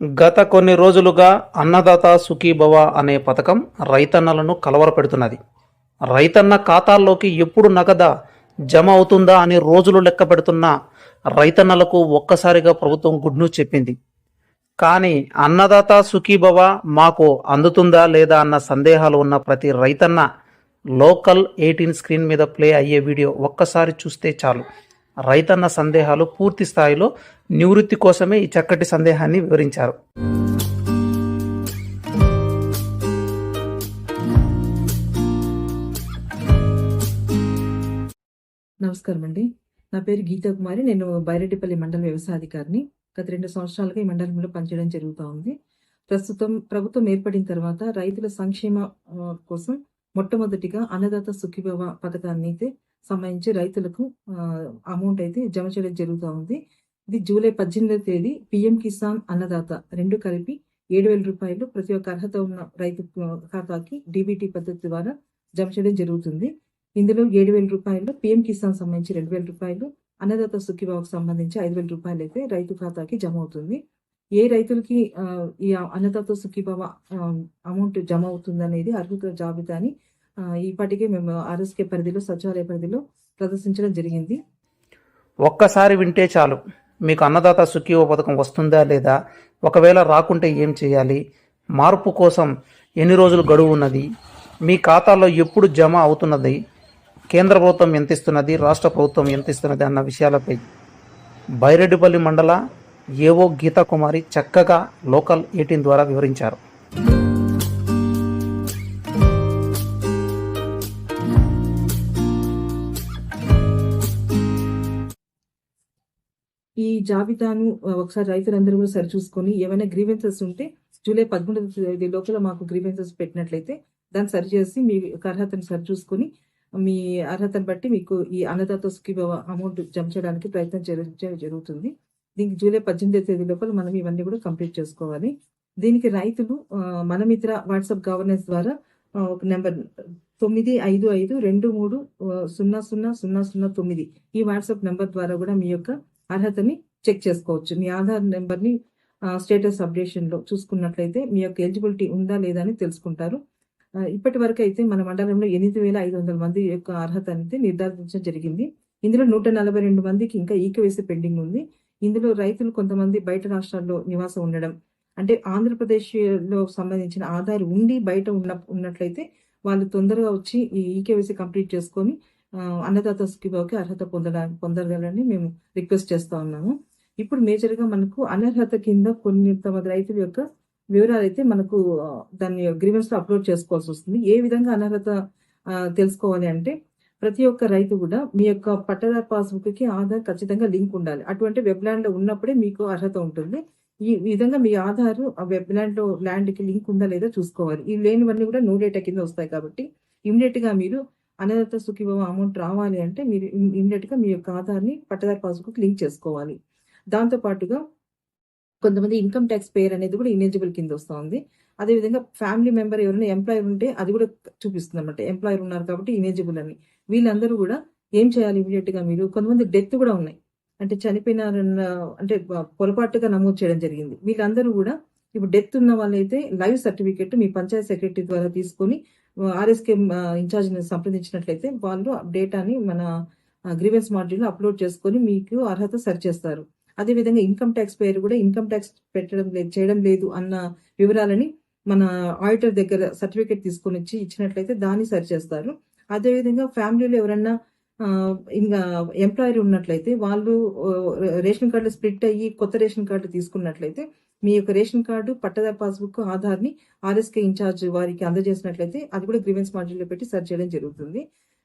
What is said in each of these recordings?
గత కొన్ని రోజులుగా అన్నదాత సుఖీభవ అనే పథకం రైతన్నలను కలవరపెడుతున్నది. రైతన్న ఖాతాల్లోకి ఎప్పుడు నగద జమ అవుతుందా అని రోజులు లెక్క పెడుతున్న రైతన్నలకు ఒక్కసారిగా ప్రభుత్వం గుడ్ న్యూస్ చెప్పింది. కానీ అన్నదాత సుఖీభవ మాకు అందుతుందా లేదా అన్న సందేహాలు ఉన్న ప్రతి రైతన్న లోకల్ ఎయిటీన్ స్క్రీన్ మీద ప్లే అయ్యే వీడియో ఒక్కసారి చూస్తే చాలు. రైతన్న సందేహాలు పూర్తి స్థాయిలో నివృత్తి కోసమే ఈ చక్కటి సందేహాన్ని వివరించారు. నమస్కారం అండి నా పేరు గీతా కుమారి. నేను బైరెడ్డిపల్లి మండల వ్యవసాయాధికారిని. గత రెండు సంవత్సరాలుగా ఈ మండలంలో పనిచేయడం జరుగుతూ ఉంది. ప్రస్తుతం ప్రభుత్వం ఏర్పడిన తర్వాత రైతుల సంక్షేమ కోసం మొట్టమొదటిగా అన్నదాత సుఖీభవ పథకాన్ని అయితే సంబంధించి రైతులకు అమౌంట్ అయితే జమ చేయడం జరుగుతూ ఉంది. ఇది జూలై పద్దెనిమిదవ తేదీ పిఎం కిసాన్ అన్నదాత రెండు కలిపి ఏడు వేల రూపాయలు ప్రతి ఒక్క అర్హత ఉన్న రైతు ఖాతాకి డీబీటీ పద్ధతి ద్వారా జమ చేయడం జరుగుతుంది. ఇందులో ఏడు వేల రూపాయలు పిఎం కిసాన్ సంబంధించి రెండు వేల రూపాయలు అన్నదాత సుఖీబాబుకు సంబంధించి ఐదు వేల రూపాయలు అయితే రైతు ఖాతాకి జమ అవుతుంది. ఏ రైతులకి ఈ అన్నదాత సుఖీబాబా అమౌంట్ జమ అవుతుంది అనేది అర్హత జాబితాని ఇప్పటికే మేము ఆర్ఎస్కే పరిధిలో సచివాలయ పరిధిలో ప్రదర్శించడం జరిగింది. ఒక్కసారి వింటే చాలు. మీకు అన్నదాత సుఖీవ పథకం వస్తుందా లేదా? ఒకవేళ రాకుంటే ఏం చేయాలి? మార్పు కోసం ఎన్ని రోజులు గడువు ఉన్నది? మీ ఖాతాలో ఎప్పుడు జమ అవుతున్నది? కేంద్ర ప్రభుత్వం ఎంత ఇస్తున్నది? రాష్ట్ర ప్రభుత్వం ఎంత ఇస్తున్నది అన్న విషయాలపై బైరెడ్డిపల్లి మండల ఏవో గీతా కుమారి చక్కగా లోకల్ ఎయిటీన్ ద్వారా వివరించారు. ఈ జాబితాను ఒకసారి రైతులందరూ కూడా సరిచూసుకొని ఏమైనా గ్రీవెన్సెస్ ఉంటే జూలై పదకొండవ తేదీ లోపల మాకు గ్రీవెన్సెస్ పెట్టినట్లయితే దాన్ని సరిచేసి మీ యొక్క అర్హతను సరిచూసుకొని మీ అర్హతను బట్టి మీకు ఈ అన్నదాత స్కీమ్ అమౌంట్ జమ చేయడానికి ప్రయత్నం చేయడం జరుగుతుంది. దీనికి జూలై పద్దెనిమిదవ తేదీ లోపల మనం ఇవన్నీ కూడా కంప్లీట్ చేసుకోవాలి. దీనికి రైతులు ఆ, మన మిత్ర వాట్సాప్ గవర్నెన్స్ ద్వారా ఒక నెంబర్ తొమ్మిది ఐదు ఐదు రెండు మూడు సున్నా సున్నా సున్నా సున్నా తొమ్మిది ఈ వాట్సాప్ నెంబర్ ద్వారా కూడా మీ యొక్క అర్హతని చెక్ చేసుకోవచ్చు. మీ ఆధార్ నెంబర్ని స్టేటస్ అప్డేషన్లో చూసుకున్నట్లయితే మీ యొక్క ఎలిజిబిలిటీ ఉందా లేదా అని తెలుసుకుంటారు. ఇప్పటి వరకు అయితే మన మండలంలో ఎనిమిది వేల ఐదు వందల మంది యొక్క అర్హత అనేది నిర్ధారించడం జరిగింది. ఇందులో నూట నలభై రెండు మందికి ఇంకా ఈకవేసి పెండింగ్ ఉంది. ఇందులో రైతులు కొంతమంది బయట రాష్ట్రాల్లో నివాసం ఉండడం అంటే ఆంధ్రప్రదేశ్లో సంబంధించిన ఆధార్ ఉండి బయట ఉన్న ఉన్నట్లయితే వాళ్ళు తొందరగా వచ్చి ఈ ఈకేవైసీ కంప్లీట్ చేసుకొని అన్నదాత సుఖీబాబుకి అర్హత పొందడానికి పొందగలని మేము రిక్వెస్ట్ చేస్తా ఉన్నాము. ఇప్పుడు మేజర్గా మనకు అనర్హత కింద కొన్ని తమ రైతుల యొక్క వివరాలు అయితే మనకు దాని దాన్ని గ్రీవెన్స్లో అప్లోడ్ చేసుకోవాల్సి వస్తుంది. ఏ విధంగా అనర్హత తెలుసుకోవాలి అంటే ప్రతి ఒక్క రైతు కూడా మీ యొక్క పట్టదారు పాస్బుక్కి ఆధార్ ఖచ్చితంగా లింక్ ఉండాలి. అటువంటి వెబ్ ల్యాండ్లో ఉన్నప్పుడే మీకు అర్హత ఉంటుంది. ఈ విధంగా మీ ఆధార్ ఆ వెబ్ ల్యాండ్లో ల్యాండ్కి లింక్ ఉందా లేదా చూసుకోవాలి. ఈ లేనివన్నీ కూడా నో డేటా కింద వస్తాయి కాబట్టి ఇమీడియట్గా మీరు అనర్హత సుఖీభవ అమౌంట్ రావాలి అంటే మీరు ఇమీడియట్గా మీ యొక్క ఆధార్ని పట్టదారు పాస్బుక్ లింక్ చేసుకోవాలి. దాంతో పాటుగా కొంతమంది ఇన్కమ్ ట్యాక్స్ పేర్ అనేది కూడా ఇనెలిజిబుల్ కింద వస్తుంది అదేవిధంగా ఫ్యామిలీ మెంబర్ ఎవరైనా ఎంప్లాయర్ ఉంటే అది కూడా చూపిస్తుంది అనమాట ఎంప్లాయర్ ఉన్నారు కాబట్టి ఇనెలిజిబుల్ అని. వీళ్ళందరూ కూడా ఏం చేయాలి ఇమీడియట్గా మీరు? కొంతమంది డెత్ కూడా ఉన్నాయి. అంటే చనిపోయినారన్న అంటే పొరపాటుగా నమోదు చేయడం జరిగింది. వీళ్ళందరూ కూడా ఇప్పుడు డెత్ ఉన్న వాళ్ళైతే లైవ్ సర్టిఫికెట్ మీ పంచాయత్ సెక్రటరీ ద్వారా తీసుకొని ఆర్ఎస్కే ఇన్ఛార్జ్ సంప్రదించినట్లయితే వాళ్ళు డేటాని మన గ్రీవెన్స్ మాడ్యూల్ అప్లోడ్ చేసుకొని మీకు అర్హత సరిచేస్తారు. అదేవిధంగా ఇన్కమ్ ట్యాక్స్ పేరు కూడా ఇన్కమ్ ట్యాక్స్ పెట్టడం లేదు చేయడం లేదు అన్న వివరాలని మన ఆడిటర్ దగ్గర సర్టిఫికేట్ తీసుకొని వచ్చి ఇచ్చినట్లయితే దాన్ని సరిచేస్తారు. అదేవిధంగా ఫ్యామిలీలో ఎవరన్నా ఇంకా ఎంప్లాయర్ ఉన్నట్లయితే వాళ్ళు రేషన్ కార్డులు స్ప్లిట్ అయ్యి కొత్త రేషన్ కార్డు తీసుకున్నట్లయితే మీ యొక్క రేషన్ కార్డు పట్టదారి పాస్బుక్ ఆధార్ని ఆర్ఎస్కే ఇన్ఛార్జ్ వారికి అందజేసినట్లయితే అది కూడా గ్రీవెన్స్ మాడ్యూల్లో పెట్టి సర్చ్ చేయడం జరుగుతుంది.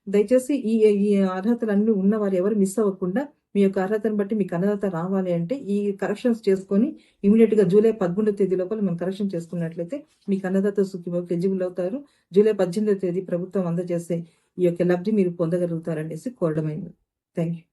దయచేసి ఈ ఈ అర్హతలన్నీ ఉన్న వారు ఎవరు మిస్ అవ్వకుండా మీ యొక్క అర్హతను బట్టి మీకు అన్నదాత రావాలి అంటే ఈ కరెక్షన్స్ చేసుకొని ఇమీడియట్గా జూలై పదకొండవ తేదీ లోపల మనం కరెక్షన్ చేసుకున్నట్లయితే మీకు అన్నదాత సుఖీబాబుకి ఎలిజిబుల్ అవుతారు. జూలై పద్దెనిమిదో తేదీ ప్రభుత్వం అందజేసే ఈ యొక్క లబ్ధి మీరు పొందగలుగుతారనేసి కోరడమైంది. Thank you